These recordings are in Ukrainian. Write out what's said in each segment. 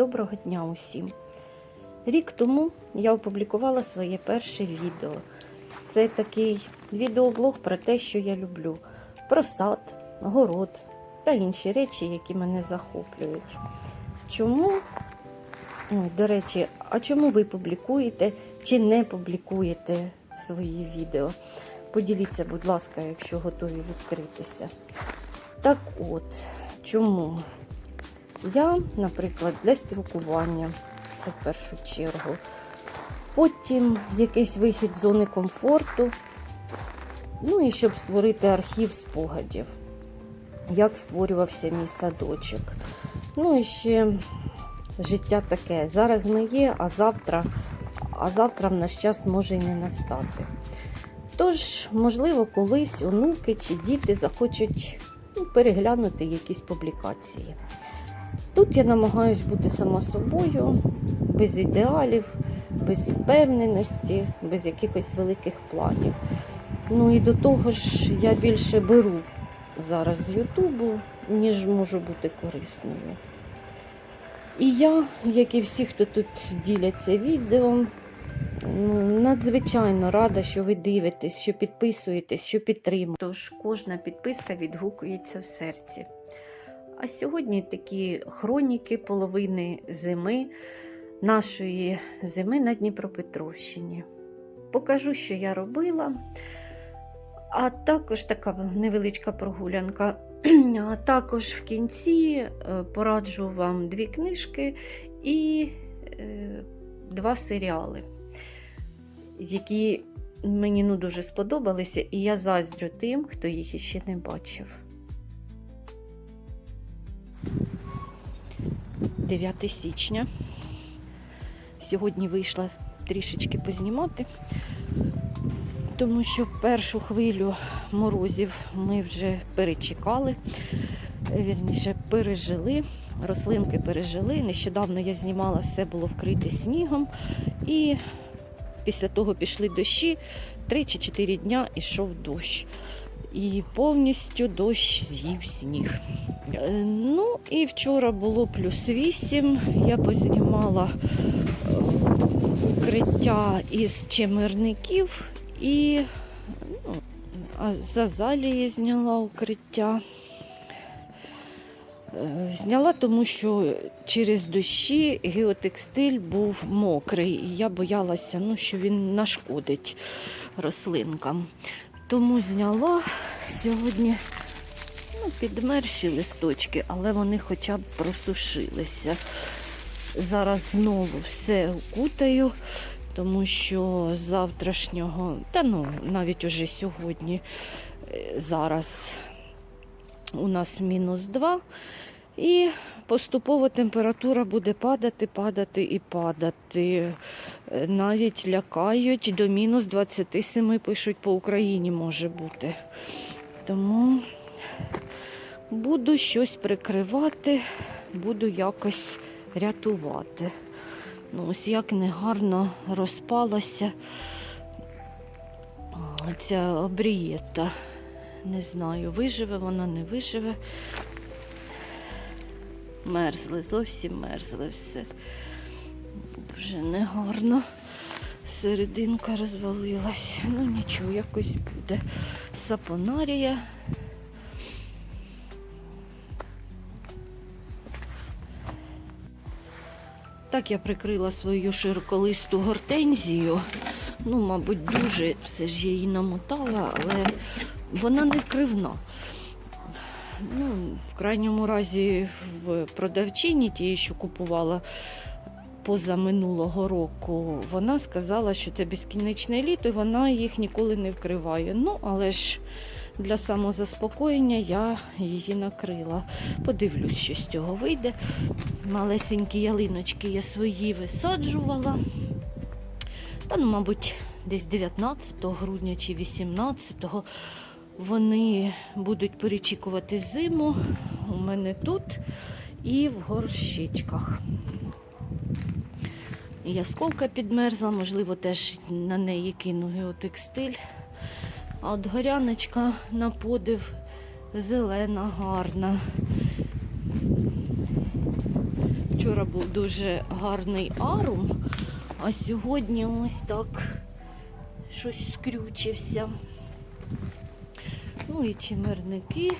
Доброго дня усім! Рік тому я опублікувала своє перше відео. Це такий відеоблог про те, що я люблю: про сад, город та інші речі, які мене захоплюють. Чому, Ой, до речі, а чому ви публікуєте чи не публікуєте свої відео? Поділіться, будь ласка, якщо готові відкритися. Так от, чому? Я, наприклад, для спілкування, це в першу чергу. Потім якийсь вихід з зони комфорту. Ну і щоб створити архів спогадів, як створювався мій садочок. Ну і ще життя таке. Зараз ми є, а завтра, а завтра в наш час може і не настати. Тож, можливо, колись онуки чи діти захочуть ну, переглянути якісь публікації. Тут я намагаюсь бути сама собою, без ідеалів, без впевненості, без якихось великих планів. Ну і до того ж, я більше беру зараз з Ютубу, ніж можу бути корисною. І я, як і всі, хто тут діляться відео, ну, надзвичайно рада, що ви дивитесь, що підписуєтесь, що підтримуєте. Тож кожна підписка відгукується в серці. А сьогодні такі хроніки половини зими, нашої зими на Дніпропетровщині. Покажу, що я робила. А також така невеличка прогулянка. А також в кінці е, пораджу вам дві книжки і е, два серіали, які мені ну, дуже сподобалися, і я заздрю тим, хто їх іще не бачив. 9 січня. Сьогодні вийшла трішечки познімати, тому що першу хвилю морозів ми вже перечекали, вірніше пережили, рослинки пережили. Нещодавно я знімала, все було вкрите снігом, і після того пішли дощі, 3 чи 4 дня ішов дощ. І повністю дощ з'їв сніг. Е, Ну і вчора було плюс 8. Я познімала е, укриття із чимирників і ну, з азалії зняла укриття. Е, Зняла, тому що через дощі геотекстиль був мокрий, і я боялася, ну, що він нашкодить рослинкам. Тому зняла сьогодні ну, підмерші листочки, але вони хоча б просушилися. Зараз знову все укутаю, тому що з завтрашнього, та ну навіть уже сьогодні, е, зараз у нас мінус 2. І поступово температура буде падати, падати і падати. Е, Навіть лякають до мінус 27, пишуть по Україні може бути. Тому буду щось прикривати, буду якось рятувати. Ну, ось як негарно розпалася ця обрієта. Не знаю, виживе вона, не виживе. Мерзли, зовсім мерзли все. Дуже негарно. Серединка розвалилась. Ну нічого, якось буде. Сапонарія. Так я прикрила свою широколисту гортензію. Ну, мабуть, дуже все ж я її намотала, але вона не вкривна. Ну, в крайньому разі в продавчині, тієї, що купувала поза минулого року, вона сказала, що це безкінечне літо, і вона їх ніколи не вкриває. Ну, але ж для самозаспокоєння я її накрила. Подивлюсь, що з цього вийде. Малесенькі ялиночки я свої висаджувала. Та, ну, мабуть, десь 19 грудня чи 18 вони будуть перечікувати зиму у мене тут і в горщичках. І ясколка підмерзла, можливо, теж на неї кину геотекстиль. А от горяночка на подив зелена, гарна. Вчора був дуже гарний арум, а сьогодні ось так щось скрючився. Ну і чимерники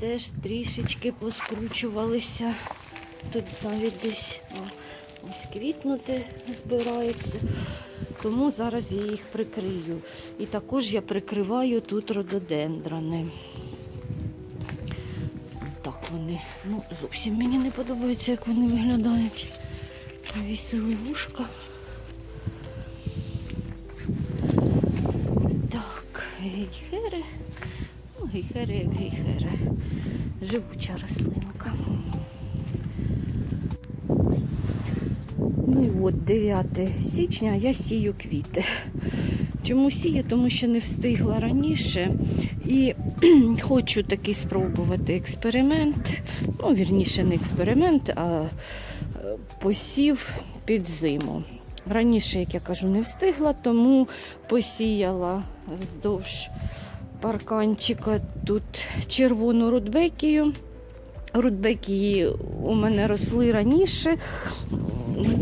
теж трішечки поскручувалися. Тут навіть десь о, ось квітнути збирається. Тому зараз я їх прикрию. І також я прикриваю тут рододендрони. Так вони, ну, зовсім мені не подобається, як вони виглядають. Повісили вушка. Гейхери. Ну, гейхери як гейхери. Живуча рослинка. Ну і от 9 січня я сію квіти. Чому сію? Тому що не встигла раніше. І хочу такий спробувати експеримент. Ну, вірніше, не експеримент, а е, посів під зиму. Раніше, як я кажу, не встигла, тому посіяла вздовж парканчика тут червону рудбекію. Рудбекії у мене росли раніше,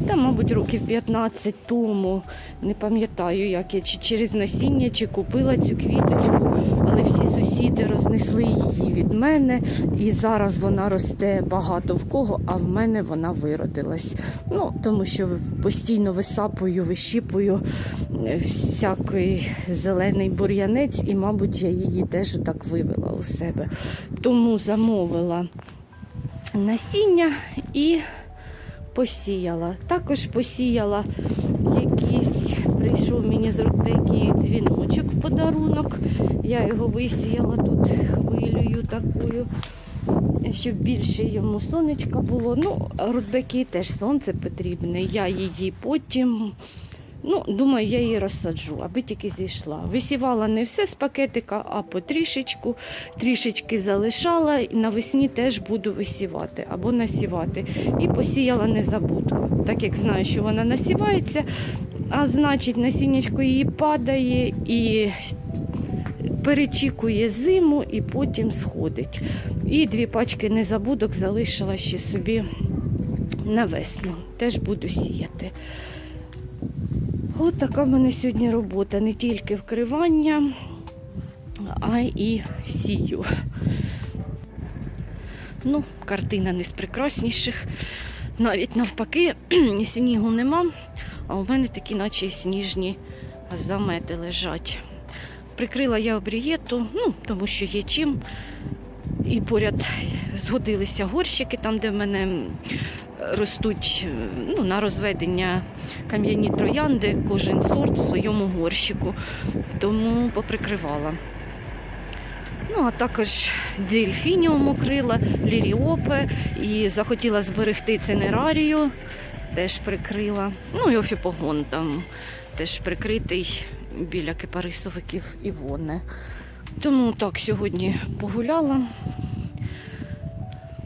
та, мабуть, років 15 тому. Не пам'ятаю, як я чи через насіння, чи купила цю квіточку, але всі сусіди рознесли її від мене, і зараз вона росте багато в кого, а в мене вона виродилась. Ну, тому що постійно висапую, вищіпую е, всякий зелений бур'янець, і, мабуть, я її теж так вивела у себе. Тому замовила насіння і посіяла. Також посіяла якийсь, прийшов мені з рудбеки дзвіночок в подарунок. Я його висіяла тут хвилею такою, щоб більше йому сонечка було. Ну, рудбеки теж сонце потрібне. Я її потім. Ну, думаю, я її розсаджу, аби тільки зійшла. Висівала не все з пакетика, а потрішечку, трішечки залишала і навесні теж буду висівати або насівати. І посіяла незабудку. Так як знаю, що вона насівається, а значить насіннячко її падає і перечікує зиму і потім сходить. І дві пачки незабудок залишила ще собі на весну. Теж буду сіяти. От така в мене сьогодні робота. Не тільки вкривання, а і сію. Ну, картина не з прекрасніших. Навіть навпаки, снігу нема, а у мене такі, наче сніжні замети лежать. Прикрила я обрієту, ну, тому що є чим. І поряд згодилися горщики, там, де в мене ростуть е, ну, на розведення кам'яні троянди, кожен сорт в своєму горщику. Тому поприкривала. Ну, а також дельфініум укрила, ліріопе і захотіла зберегти цинерарію, теж прикрила. Ну і офіпогон там теж прикритий біля кипарисовиків Івони. Тому так сьогодні погуляла,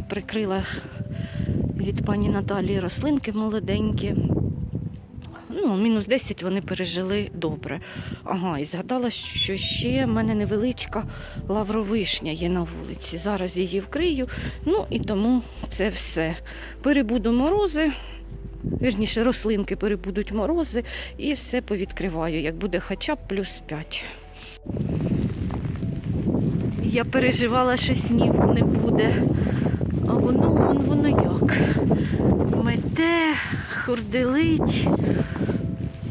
прикрила від пані Наталії рослинки молоденькі. Ну, мінус 10 вони пережили добре. Ага, і згадала, що ще в мене невеличка лавровишня є на вулиці. Зараз її вкрию. Ну і тому це все. Перебуду морози, вірніше, рослинки перебудуть морози і все повідкриваю, як буде хоча б плюс 5. Я переживала, що снігу не буде. А воно, вон воно як. Мете, хурделить,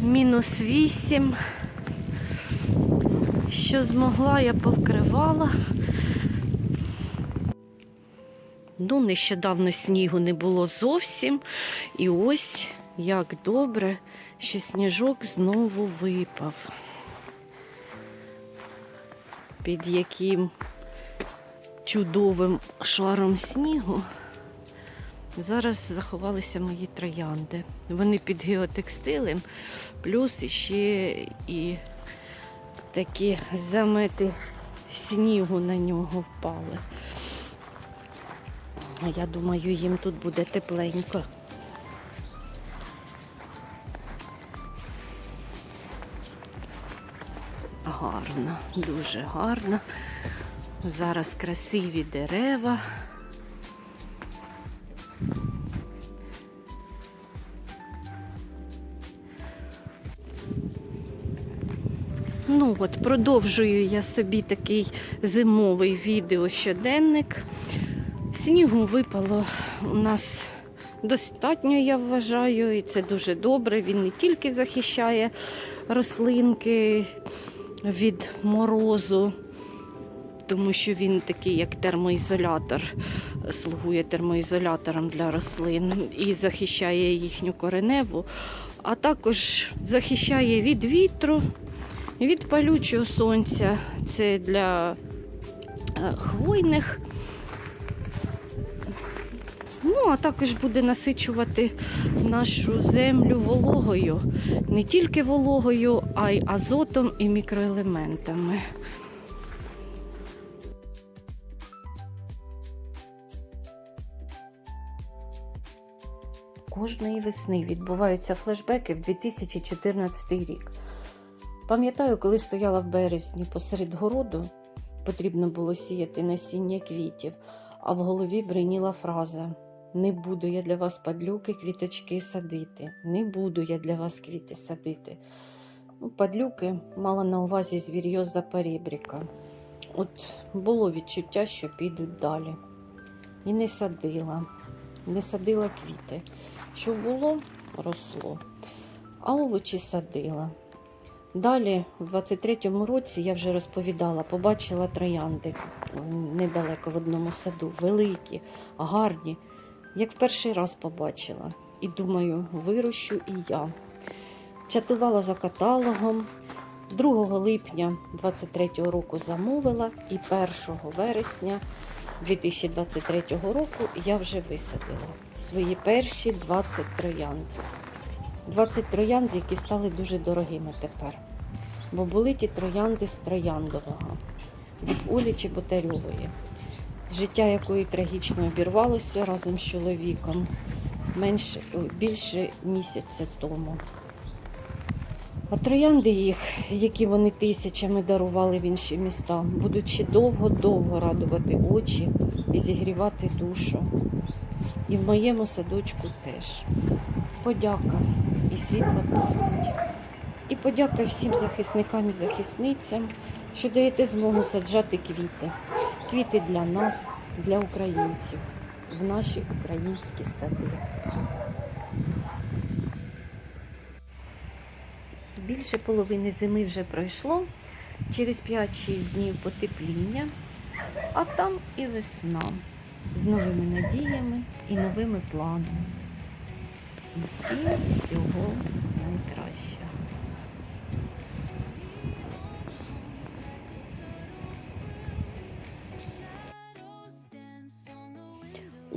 мінус 8. Що змогла, я повкривала. Ну, нещодавно снігу не було зовсім. І ось як добре, що сніжок знову випав. Під яким чудовим шаром снігу зараз заховалися мої троянди. Вони під геотекстилем, плюс ще і такі замети снігу на нього впали. А я думаю, їм тут буде тепленько. Гарно, дуже гарно. Зараз красиві дерева. Ну от, продовжую я собі такий зимовий відео щоденник. Снігу випало у нас достатньо, я вважаю, і це дуже добре. Він не тільки захищає рослинки від морозу, тому що він такий, як термоізолятор, слугує термоізолятором для рослин і захищає їхню кореневу, а також захищає від вітру, від палючого сонця. Це для е, хвойних. Ну, а також буде насичувати нашу землю вологою, не тільки вологою, а й азотом і мікроелементами. Кожної весни відбуваються флешбеки в 2014 рік. Пам'ятаю, коли стояла в березні посеред городу, потрібно було сіяти насіння квітів, а в голові бриніла фраза Не буду я для вас падлюки квіточки садити, не буду я для вас квіти садити. Ну, падлюки мала на увазі звір'йо з Запорібріка. От було відчуття, що підуть далі. І не садила, не садила квіти. Що було, росло, а овочі садила. Далі, в 23-му році, я вже розповідала, побачила троянди недалеко в одному саду, великі, гарні, як в перший раз побачила. І думаю, вирощу і я. Чатувала за каталогом. 2 липня 23-го року замовила, і 1 вересня 2023 року я вже висадила свої перші 20 троянд. 20 троянд, які стали дуже дорогими тепер. Бо були ті троянди з трояндового від Олі Чеботарьової, життя якої трагічно обірвалося разом з чоловіком менше, більше місяця тому. А троянди їх, які вони тисячами дарували в інші міста, будуть ще довго-довго радувати очі і зігрівати душу. І в моєму садочку теж. Подяка і світла пам'ять. І подяка всім захисникам і захисницям, що даєте змогу саджати квіти. Квіти для нас, для українців, в наші українські сади. Більше половини зими вже пройшло. Через 5-6 днів потепління, а там і весна з новими надіями і новими планами. Всім всього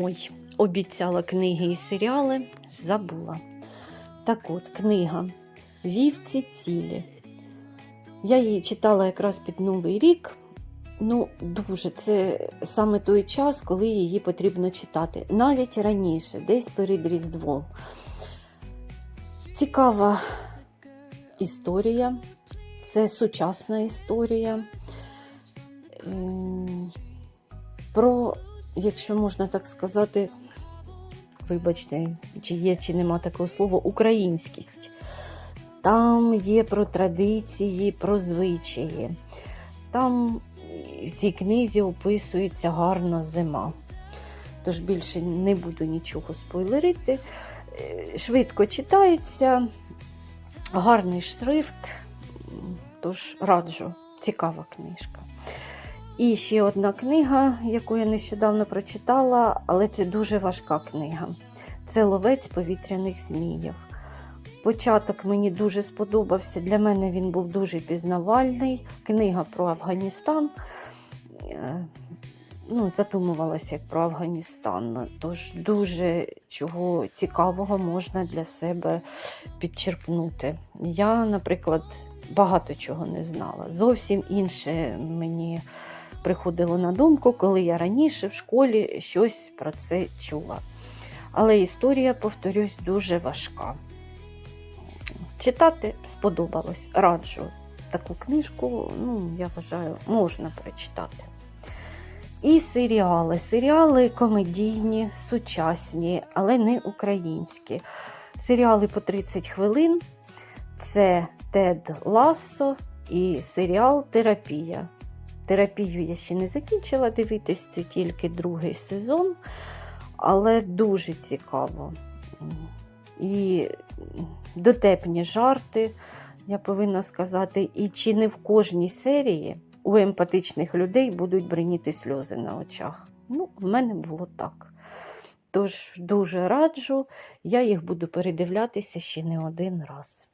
Ой, обіцяла книги і серіали, забула. Так от, книга Вівці цілі. Я її читала якраз під Новий рік. Ну, дуже, це саме той час, коли її потрібно читати. Навіть раніше, десь перед Різдвом. Цікава історія, це сучасна історія. Ем, Про, якщо можна так сказати, вибачте, чи є, чи нема такого слова, українськість. Там є про традиції, про звичаї. Там в цій книзі описується гарна зима. Тож більше не буду нічого спойлерити. Е, Швидко читається, гарний шрифт, тож раджу, цікава книжка. І ще одна книга, яку я нещодавно прочитала, але це дуже важка книга. Це Ловець повітряних зміїв. Початок мені дуже сподобався. Для мене він був дуже пізнавальний. Книга про Афганістан. Е, Ну, задумувалася як про Афганістан. Тож дуже чого цікавого можна для себе підчерпнути. Я, наприклад, багато чого не знала. Зовсім інше мені приходило на думку, коли я раніше в школі щось про це чула. Але історія, повторюсь, дуже важка. Читати сподобалось. Раджу таку книжку, ну, я вважаю, можна прочитати. І серіали. Серіали комедійні, сучасні, але не українські. Серіали по 30 хвилин. Це Тед Лассо і серіал Терапія. Терапію я ще не закінчила дивитись, це тільки другий сезон, але дуже цікаво. І дотепні жарти, я повинна сказати, і чи не в кожній серії у емпатичних людей будуть бриніти сльози на очах. Ну, в мене було так. Тож дуже раджу, я їх буду передивлятися ще не один раз.